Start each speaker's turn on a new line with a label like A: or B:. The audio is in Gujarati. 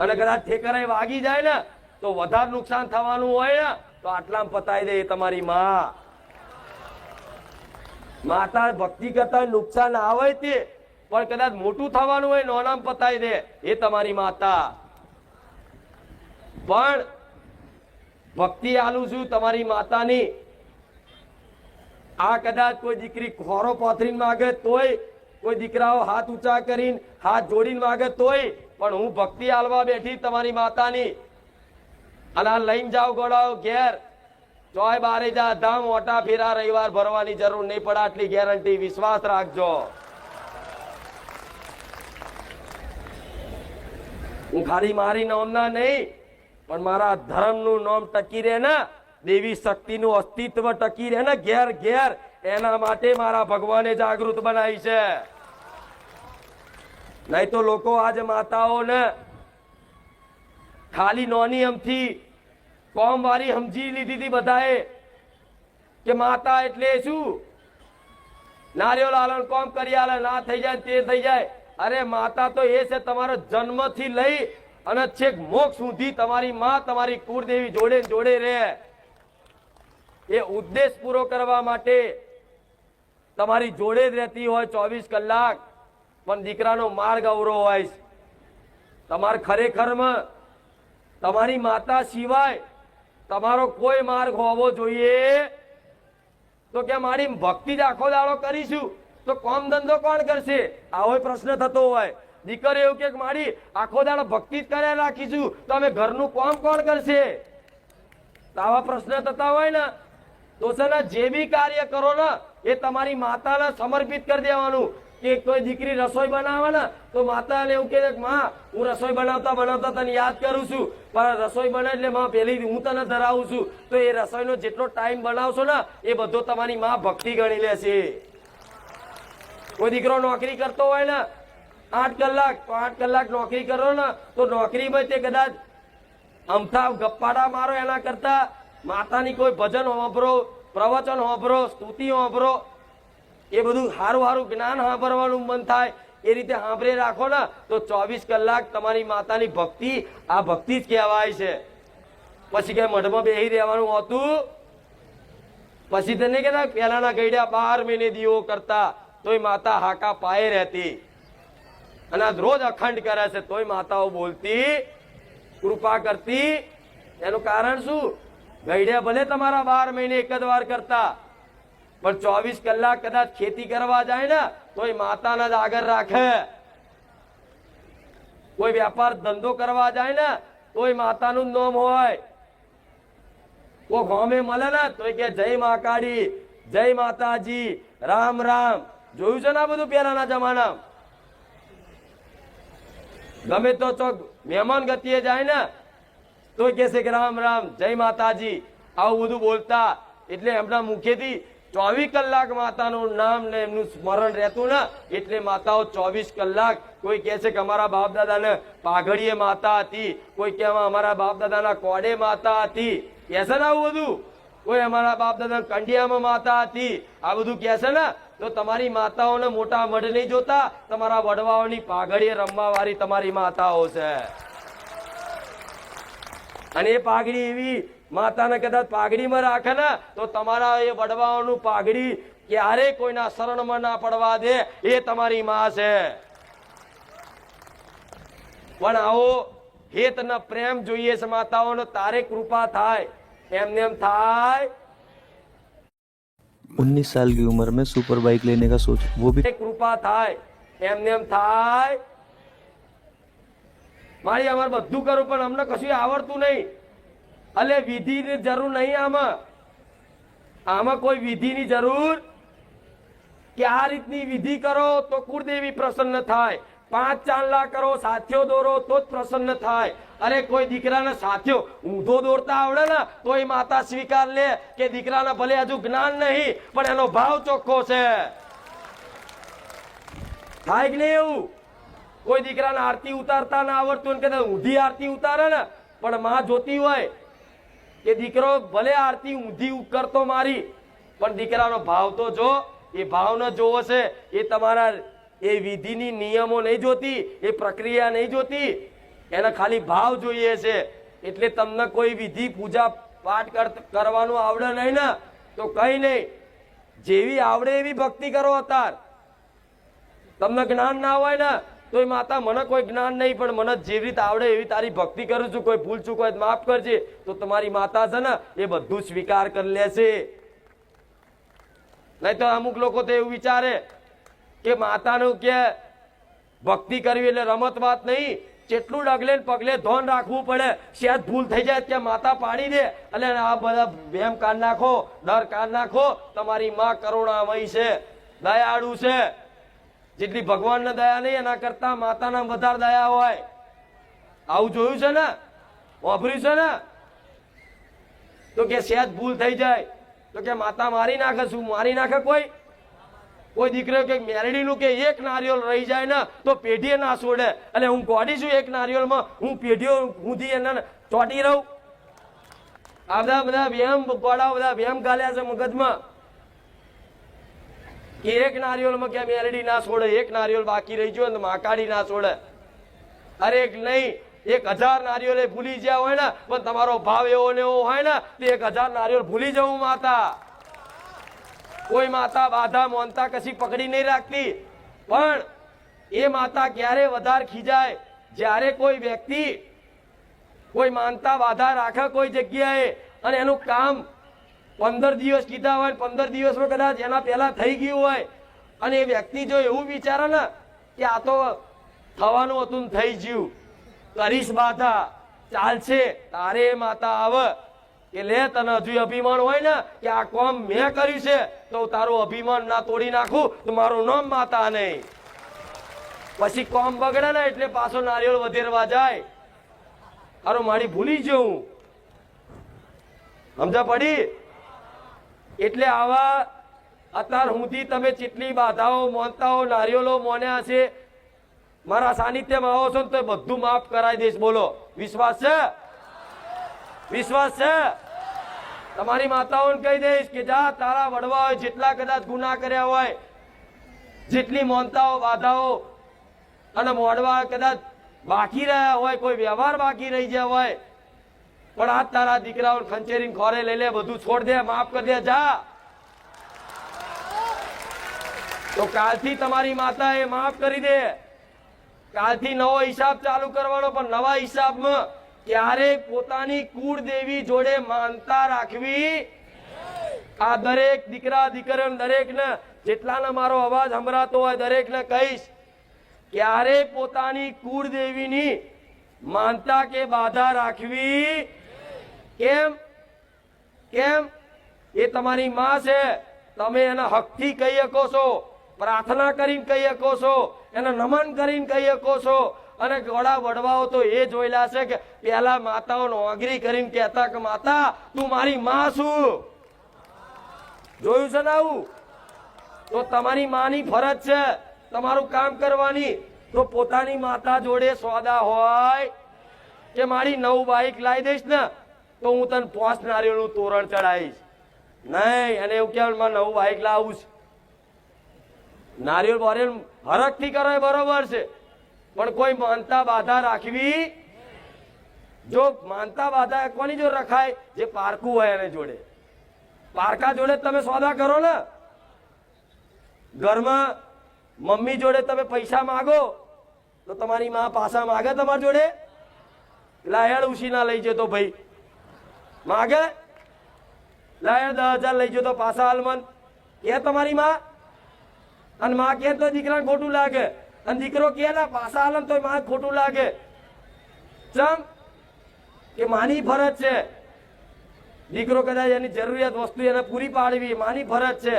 A: અને કદાચ ઠેકરે વાગી જાય ને, તો વધારે નુકસાન થવાનું હોય ને, તો આટલામાં પતાઈ દે એ તમારી માં. માતા ભક્તિ કરતા નુકસાન આવે તે, પણ કદાચ મોટું થવાનું હોય નોનામ પતાઈ દે એ તમારી માતા. પણ ભક્તિ આલું છું તમારી માતાની. આ કદાચ કોઈ દીકરી ખોરો પાથરીને માગે તોય, કોઈ દીકરાઓ હાથ ઊંચા કરીને, હાથ જોડીને માગે તોય પણ હું ભક્તિ હાલવા બેઠી તમારી માતાની. અને આ લઈને જાઓ ગોળાઓ ઘેર. ચોય બારે જા, ધામ ઓટા ફેરા રવિવાર ભરવાની જરૂર નહીં પડે, આટલી ગેરંટી. વિશ્વાસ રાખજો. હું ખાલી મારી નોમના નહીં, પણ મારા ધર્મનું નામ ટકી રહે ને, દેવી શક્તિનું અસ્તિત્વ ટકી રહે ને, ઘેર ઘેર. એના માટે મારા ભગવાને જાગૃત બનાવી છે. નહીં તો લોકો આજે માતાઓને ખાલી નોની હમથી કોમ વાળી સમજી લીધી હતી બધાએ કે માતા એટલે શું? નારિયેળ લાલન કોમ કરી આલે, ના થઈ જાય તે થઈ જાય. અરે માતા તો એ છે તમારો જન્મથી લઈ અને છેક મોક્ષ સુધી તમારી માં તમારી કુળદેવી જોડે જોડે રહે. એ ઉદ્દેશ પૂરો કરવા માટે તમારી જોડે જ રહેતી હોય ચોવીસ કલાક. પણ દીકરાનો માર્ગ અવરો હોય. તમારે ખરેખરમાં તમારી માતા સિવાય તમારો કોઈ માર્ગ હોવો જોઈએ. તો કે મારી ભક્તિ જ આખો દાડો કરીશું, તો કોમ ધંધો કોણ કરશે? આવો પ્રશ્ન થતો હોય. દીકરી એવું કે મારી આખો દાડો ભક્તિ જ કર્યા રાખીશું, તો અમે ઘરનું કોમ કોણ કરશે? આવા પ્રશ્ન થતા હોય ને, તો જે બી કાર્ય કરો ને, એ તમારી માતાને સમર્પિત કરી દેવાનું. કે કોઈ દીકરી રસોઈ બનાવે ને તો માતાને એવું કહે કે, માં, હું રસોઈ બનાવતા બનાવતા તને યાદ કરું છું. પણ રસોઈ બને એટલે માં પેલી હું તને ધરાવું છું. તો એ રસોઈનો જેટલો ટાઈમ બનાવશો ને, એ બધો તમારી માં ભક્તિ ગણી લેશે. કોઈ દીકરો નોકરી કરતો હોય ને, આઠ કલાક, તો આઠ કલાક નોકરી કરો ને, તો નોકરીમાં તે કદાચ અમથા ગપ્પાડા મારો એના કરતા માતાની કોઈ ભજન હોભરો, પ્રવચન હોભરો, સ્તુતિ હોંભરો એ બધું સારું સારું જ્ઞાન સાંભળવાનું મન થાય, એ રીતે સાંભળી રાખો ને, તો ચોવીસ કલાક તમારી માતાની ભક્તિ, આ ભક્તિ જ કહેવાય છે. પછી કે મઢમાં બેહી રહેવાનું હોતું પછી તેને કે પહેલાના ગઈડ્યા બાર મહિને દીવો કરતા, તોય માતા હાકા પાયે રહેતી. અને રોજ અખંડ કરે છે, તોય માતાઓ બોલતી, કૃપા કરતી. એનું કારણ શું? ગઈડ્યા ભલે તમારા બાર મહિને એક જ વાર કરતા પણ ચોવીસ કલાક કદાચ ખેતી કરવા જાય ને, તોય માતાના જ આગળ રાખે. કોઈ વેપાર ધંધો કરવા જાય ને, તોય માતાનું જ નામ હોય. કોઈ ગોમે મળે ને, તોય કે જય મા કાળી, જય માતાજી, રામ રામ. જોયું છે ને આ બધું પહેલાના જમાના ગમે તો ચોક મહેમાન ગતિએ જાય ને તો કે છે કે રામ રામ, જય માતાજી. આવું બધું બોલતા, એટલે એમના મુખેથી ચોવીસ કલાક માતાનું નામ ને એમનું સ્મરણ રહેતું ને, એટલે માતાઓ ચોવીસ કલાક કોઈ કહે છે કે અમારા બાપ દાદાને પાઘડીએ માતા હતી, કોઈ કે અમારા બાપ દાદાના કોડે માતા હતી. કહે છે ને આવું બધું? કોઈ અમારા બાપ દાદા કંડિયામાં માતા હતી. આ બધું કહે છે ને? તો તમારી માતાઓને મોટા મઢ નહીં જોતા, તમારા વડવાઓની પાઘડીએ રમવા વાળી તમારી માતાઓ છે. અને એ પાઘડી એવી માતાને કદાચ પાઘડીમાં રાખે ને તો તમારા એ વડવાઓનું પાઘડી ક્યારે કોઈના શરણમાં ના પડવા દે એ તમારી માં છે પણ આવો હેત ને પ્રેમ જોઈએ છે માતાઓનો તારે કૃપા થાય એમને એમ થાય
B: उन्नीस साल की उम्र में सुपर बाइक लेने का सोच वो भी
A: કૃપા થાય એમને એમ થાય મારી અમારે બધું કરું, પણ અમને કશું આવડતું નહીં. અલે વિધિની જરૂર નહીં આમાં. આમાં કોઈ વિધિની જરૂર કે આ રીતની વિધિ કરો તો કુળદેવી પ્રસન્ન થાય. પાંચ ચાંદલા કરો, સાથીઓ દોરો તો જ પ્રસન્ન થાય. અરે કોઈ દીકરાના સાથીઓ ઊંધો દોરતા આવડે ને તો એ માતા સ્વીકાર લે કે દીકરાને ભલે હજુ જ્ઞાન નહીં, પણ એનો ભાવ ચોખ્ખો છે. થાય કે નહીં એવું? કોઈ દીકરાને આરતી ઉતારતા ના આવડતું ને ઊંધી આરતી ઉતારે ને, પણ માં જોતી હોય એ દીકરો ભલે આરતી ઊંધી કરતો મારી, પણ દીકરાનો ભાવ તો જો, એ ભાવ ન જોવો છે, એ તમારા એ વિધિની નિયમો નહીં જોતી, એ પ્રક્રિયા નહીં જોતી, એને ખાલી ભાવ જોઈએ છે. એટલે તમને કોઈ વિધિ પૂજા પાઠ કરવાનું આવડે નહીં ને, તો કઈ નહીં. જેવી આવડે એવી ભક્તિ કરો અત્યાર તમને જ્ઞાન ના હોય ને તો એ માતા, મને કોઈ જ્ઞાન નહીં, પણ મને જેવી રીતે આવડે એવી તારી ભક્તિ કરું છું. કોઈ ભૂલ ચૂક હોય માફ કરજે. તો તમારી માતા છે ને, એ બધું સ્વીકાર કરી લેશે નહીં તો અમુક લોકો તો એવું વિચારે કે માતાનું કે ભક્તિ કરવી એટલે રમત વાત નહીં. જેટલું ડગલે પગલે ધોન રાખવું પડે. શેદ ભૂલ થઈ જાય ત્યાં માતા પાડી દે. એટલે આ બધા ભેમ કાઢ નાખો, ડર કાઢ નાખો. તમારી માં કરુણામય છે, દયાળુ છે. જેટલી ભગવાનને દયા નહીં, એના કરતા માતાના વધારે દયા હોય. આવું જોયું છે ને? વાપર્યું છે ને? તો કે સહેજ ભૂલ થઈ જાય. તો કે માતા મારી નાખે શું? મારી નાખે કોઈ? કોઈ દીકરો કે મેરડીનું કે એક નારિયેળ રહી જાય ને, તો પેઢીએ ના છોડે. અને હું ગોડી છું એક નારિયેળમાં હું પેઢીઓ સુધી એને ચોટી રહું. આ બધા બધા વ્યાયામ ગોળા બધા વ્યાયામ ગાલ્યા છે મગજમાં. કે એક નારિયેળમાં કે એલડી ના છોડે? એક નારિયેળ બાકી રહી ગયો ને માકાડી ના છોડે. અરે એક નહીં, એક હજાર નારિયેળ ભૂલી ગયા હોય ને, પણ તમારો ભાવ એવો ને એવો હોય ને, તે એક હજાર નારિયેળ ભૂલી જવું માતા. કોઈ માતા બાધા મોનતા કશી પકડી નહીં રાખતી. પણ એ માતા ક્યારે વધારે ખીજાય? જ્યારે કોઈ વ્યક્તિ કોઈ માનતા બાધા રાખે કોઈ જગ્યાએ, અને એનું કામ પંદર દિવસ કીધા હોય પંદર દિવસમાં કદાચ એના પહેલા થઈ ગયું હોય. અને એ વ્યક્તિ જો એવું વિચારે ને કે આ તો થવાનું હતું થઈ ગયું. કરીશ બાધા. ચાલશે. તારે માતા આવ. કે લે તને હજુ અભિમાન હોય ને કે આ કોમ મેં કર્યું છે, તો તારું અભિમાન ના તોડી નાખું. તો મારું નામ માતા નહીં. પછી કોમ બગડે ને એટલે પાછો નારિયેળ વધેરવા જાય. અરે મારી ભૂલી જવું સમજા પડી? એટલે આવા અત્યાર સુધી તમે જેટલી બાધાઓ, મોનતાઓ, નારિયેલો મોન્યા છે મારા સાનિધ્યમાં આવો છો ને તો બધું માફ કરાવી દઈશ, બોલો. વિશ્વાસ છે? વિશ્વાસ છે? તમારી માતાઓને કહી દઈશ કે જા, તારા વડવા હોય, જેટલા કદાચ ગુના કર્યા હોય, જેટલી મોનતાઓ, બાધાઓ અને મોડવા કદાચ બાકી રહ્યા હોય, કોઈ વ્યવહાર બાકી રહી ગયા હોય પણ આ તારા દીકરાઓ ખંચેરીને ખોરે લઈ લે, બધું છોડ દે, માફ કરી દે, જા. તો કાલથી તમારી માતા એ માફ કરી દે. કાલથી નવો હિસાબ ચાલુ કરવાનો, પણ નવા હિસાબમાં ક્યારેય પોતાની કુળ દેવી જોડે માનતા રાખવી આ દરેક દીકરા દીકરા દરેક ને જેટલાને મારો અવાજ સંભળાતો હોય દરેક ને કહીશ ક્યારે પોતાની કુળ દેવીની માનતા કે બાધા રાખવી કેમ? કેમ? એ તમારી માં છે. તમે એના હકથી કહી શકો છો પ્રાર્થના કરીને કહી શકો છો એને નમન કરીને કહી શકો છો અને ઘોડા વડવાઓ તો એ જોયેલા છે કે પેલા માતાઓ નોગરી કરીને કહેતા કે, માતા, તું મારી માં છું. જોયું છે ને આવું? તો તમારી માની ફરજ છે. તમારું કામ કરવાની. તો પોતાની માતા જોડે સોદા હોય કે, મારી નવું બાઈક લાવી દઈશ ને તો હું તને પોસ નારિયેળનું તોરણ ચડાવીશ. નહીં અને એવું કહેવાય મારે નવું બાઇક લાવું છે. નારિયેળ બોરિયેળ હરખથી કરો એ બરોબર છે. પણ કોઈ માનતા બાધા રાખવી જો માનતા બાધા કોની જો રખાય? જે પારકું હોય એને જોડે. પારકા જોડે તમે સોદા કરો ને. ઘરમાં મમ્મી જોડે તમે પૈસા માગો, તો તમારી માં પાછા માગે તમારી જોડે? લાયડ ઉછી ના લઈ જતો ભાઈ. માગે? લાયડ દસ હજાર લઈ જતો પાછા હાલમન કે તમારી માં? અને માં કે તો દીકરા ખોટું લાગે. અને દીકરો કે ના, પાછા હાલમ તો માં ખોટું લાગે. ચમ? કે માની ફરજ છે. દીકરો કદાચ એની જરૂરિયાત વસ્તુ એને પૂરી પાડવી, માની ફરજ છે.